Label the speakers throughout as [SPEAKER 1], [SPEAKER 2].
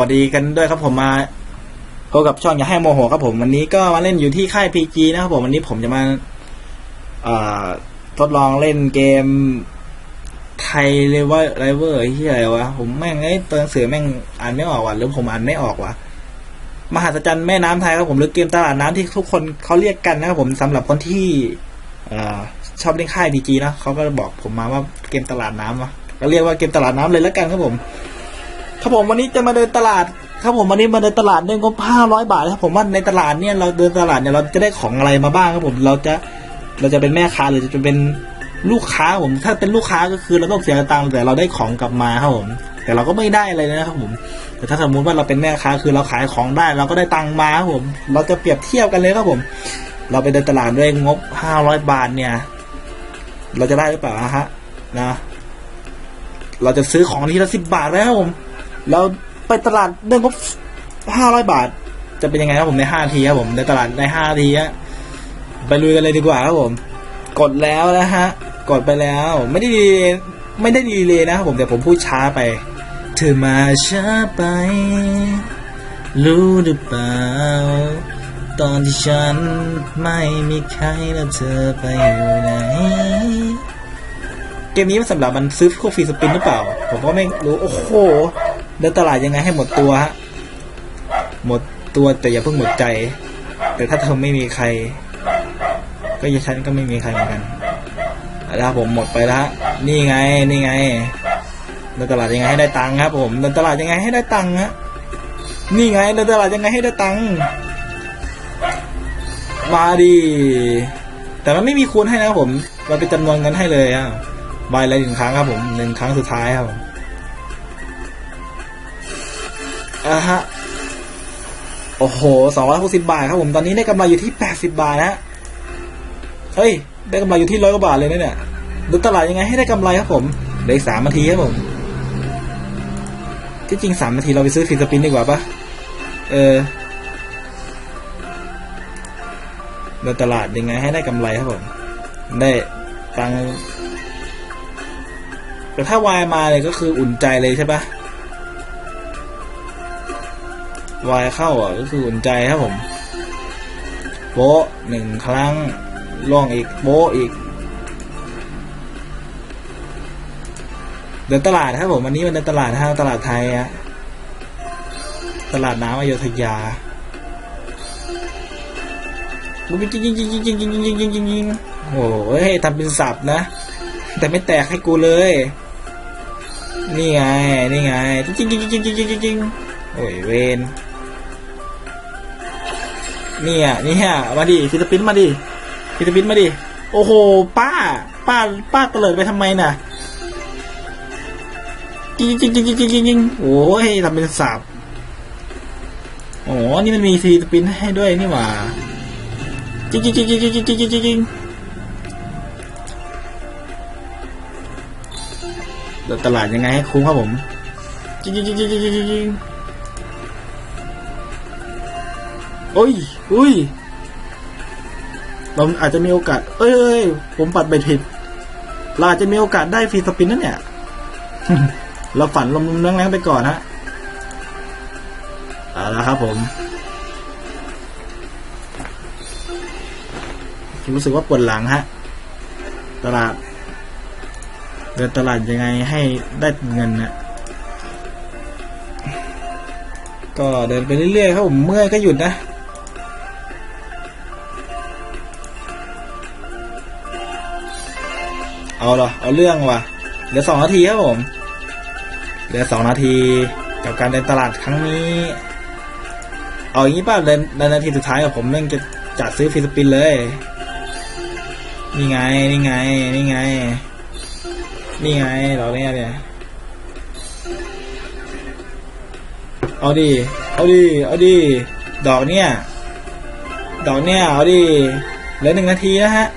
[SPEAKER 1] วัสดีกันด้วยครับผมมาพบกับช่องอย่าให้โมโหครับผมวันนี้ก็มาเล่นอยู่ที่ค่ายพีจีนะครับผมวันนี้ผมจะมาเอ่อทดลองเล่นเกมไทยเลยว่าไรเวอร์ที่อะไรวะผมแม่งไอ้ตัวหนังสือแม่งอ่านไม่ออกว่ะหรือผมอ่านไม่ออกว่ะมหัศจรรย์แม่น้ำไทยครับผมหรือเกมตลาดน้ำที่ทุกคนเขาเรียกกันนะครับผมสำหรับคนที่อชอบเล่นค่ายพีจีนะเขาก็บอกผมมาว่าเกมตลาดน้ำวะก็เรียกว่าเกมตลาดน้ำเลยแล้วกันครับผม ครับผมวันนี้จะมาเดินตลาดครับผมวันนี้มาเดินตลาดเนี่ยงบห้าร้อยบาทครับผมว่าในตลาดเนี่ยเราเดินตลาดเนี่ยเราจะได้ของอะไรมาบ้างครับผมเราจะเราจะเป็นแม่ค้าหรือจะเป็นลูกค้าผมถ้าเป็นลูกค้าก็คือเราต้องเสียตังค์แต่เราได้ของกลับมาครับผมแต่เราก็ไม่ได้อะไรนะครับผมแต่ถ้าสมมุติว่าเราเป็นแม่ค้าคือเราขายของได้ เราก็ได้ตังค์มาครับผม เราจะเปรียบเทียบกันเลยครับผม เราไปเดินตลาดด้วยงบห้าร้อยบาทเนี่ย เราจะได้หรือเปล่าฮะนะเราจะซื้อของทีละสิบบาทแล้วครับผม เราไปตลาดเดินงบห้าร้อยบาท จะเป็นยังไงครับผมในห้าทีครับผมในตลาดในห้าทีฮะไปลุยกันเลยดีกว่าครับผม กดแล้วนะฮะ กดไปแล้ว ไม่ได้ดีเลยไม่ได้ดีเลยนะครับผมแต่ผมพูดช้าไป เธอมาช้าไป รู้หรือเปล่า ตอนที่ฉันไม่มีใครแล้วเธอไปอยู่ไหนเกมนี้มันสำหรับมันซื้อพวกฟรีสปินหรือเปล่า ผมก็ไม่รู้ โอ้โห เดินตลาดยังไงให้หมดตัวฮะหมดตัวแต่อย่าเพิ่งหมดใจ แต่ถ้าเธอไม่มีใคร ก็ยังฉันก็ไม่มีใครเหมือนกันแล้วผมหมดไปแล้วนี่ไงนี่ไงเดินตลาดยังไงให้ได้ตังค์ครับ ผมเดินตลาดยังไงให้ได้ตังค์ฮะนี่ไงเดินตลาดยังไงให้ได้ตังค์มาดีแต่มันไม่มีคูณให้นะครับผม เราเป็นจำนวนเงินให้เลยอะใบละหนึ่งครั้งครับผมหนึ่งครั้งสุดท้ายครับผม อ่าฮะ โอ้โหสองร้อยหกสิบาทครับผมตอนนี้ได้กำไรอยู่ที่แปดสิบาทนะเฮ้ย ได้กำไรอยู่ที่ร้อยกว่าบาทเลยนะเนี่ยดูตลาดยังไงให้ได้กำไรครับผมเหลือสามนาทีครับผม ที่จริงสามนาทีเราไปซื้อฟิสปินดีกว่าปะเออดินตลาดยังไงให้ได้กำไรครับผม ได้ตังแต่ถ้าวายมาเลยก็คืออุ่นใจเลยใช่ปะ วายเข้าอะก็คืออุ่นใจครับผม โบหนึ่งครั้งล่วงอีกโบอีก เดินตลาดครับผมวันนี้มันเดินตลาดห้างตลาดไทยอะตลาดน้ำอโยธยายิงยิงยิงยิงยิงยิงยิงยิงยิงยิงยิงโอ้ยทำเป็นสับนะ แต่ไม่แตกให้กูเลย นี่ไง นี่ไง จริงจริงจริงจริงจริงจริงจริงโอ้ยเวน เนี่อะนี่ฮะมาดิฟิลิปปินส์มาดิฟิลิปปินส์มาดิโอ้โห ป้า ป้า ป้าเตลิดไปทำไมน่ะจริงจริงจริงจริงจริงโอ้ยทำเป็นสับโอ้นี่มันมีฟิลิปปินส์ให้ด้วยนี่หว่าจริงจริงจริงจริงจริงจริงจริงจริงตลาดยังไงให้คุ้มครับผมจริงจริงจริงจริง โอ้ยอุ้ย เราอาจจะมีโอกาสเอ้ยเอ้ย ผมปัดไปผิด เราอาจจะมีโอกาสได้ฟรีสปินนั่นเนี่ย เราฝันลมๆแรงๆไปก่อนฮะเอาละครับผมรู้สึกว่าปวดหลังฮะ ตลาด เดินตลาดยังไงให้ได้เงินนะก็เดินไปเรื่อยๆครับผมเมื่อยก็หยุดนะ เอาเหรอเอาเรื่องว่ะเหลือสองนาทีครับผมเหลือสองนาทีกับการเดินตลาดครั้งนี้ เอาอย่างนี้ป่ะเดินเดินนาทีสุดท้ายกับผมเรื่องจะจัดซื้อฟิลิปปินเลย นี่ไงนี่ไงนี่ไง นี่ไงเราเนี่ยเนี่ยเอาดิเอาดิเอาดิดอกเนี่ย ดอกเนี่ยเอาดิเหลือหนึ่งนาทีนะฮะ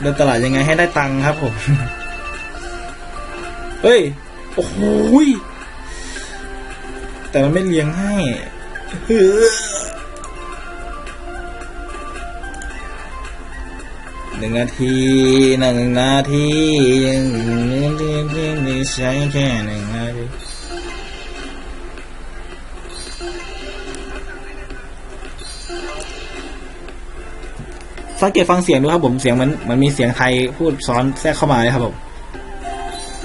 [SPEAKER 1] เดินตลาดยังไงให้ได้ตังค์ครับผมเฮ้ย โอ้โหแต่มันไม่เลี้ยงให้หนึ่งนาทีหนึ่งนาทียังยังยังยังใช้แค่หนึ่งนาที สังเกตฟังเสียงดูครับผมเสียงมันมันมีเสียงไทยพูดซ้อนแทรกเข้ามาเลยครับผม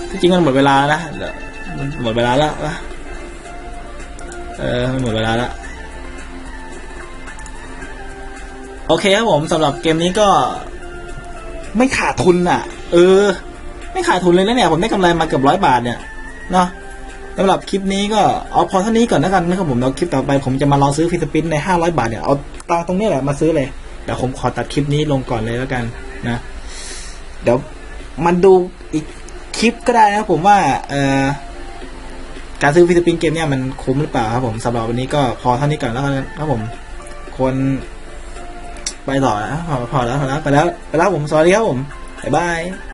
[SPEAKER 1] ที่จริงมันหมดเวลาแล้วนะมันหมดเวลาแล้วนะเออมันหมดเวลาแล้วโอเคครับผมสำหรับเกมนี้ก็ ไม่ขาดทุนอะ เออ ไม่ขาดทุนเลยนะเนี่ย ผมได้กำไรมาเกือบร้อยบาทเนี่ยเนาะสำหรับคลิปนี้ก็เอาพอเท่านี้ก่อนแล้วกันนะครับผมแล้วคลิปต่อไปผมจะมาลองซื้อฟิสปินในห้าร้อยบาทเนี่ย เอาตังตรงนี้แหละมาซื้อเลย เดี๋ยวผมขอตัดคลิปนี้ลงก่อนเลยแล้วกันนะ เดี๋ยวมันดูอีกคลิปก็ได้นะผมว่าเออการซื้อฟิสปินเกมเนี่ยมันคุ้มหรือเปล่าครับผมสำหรับวันนี้ก็พอเท่านี้ก่อนแล้วกันครับผม คนไปต่อนะพอพอแล้วพอแล้วไปแล้วไปแล้วผมสวัสดีครับผมบ๊ายบาย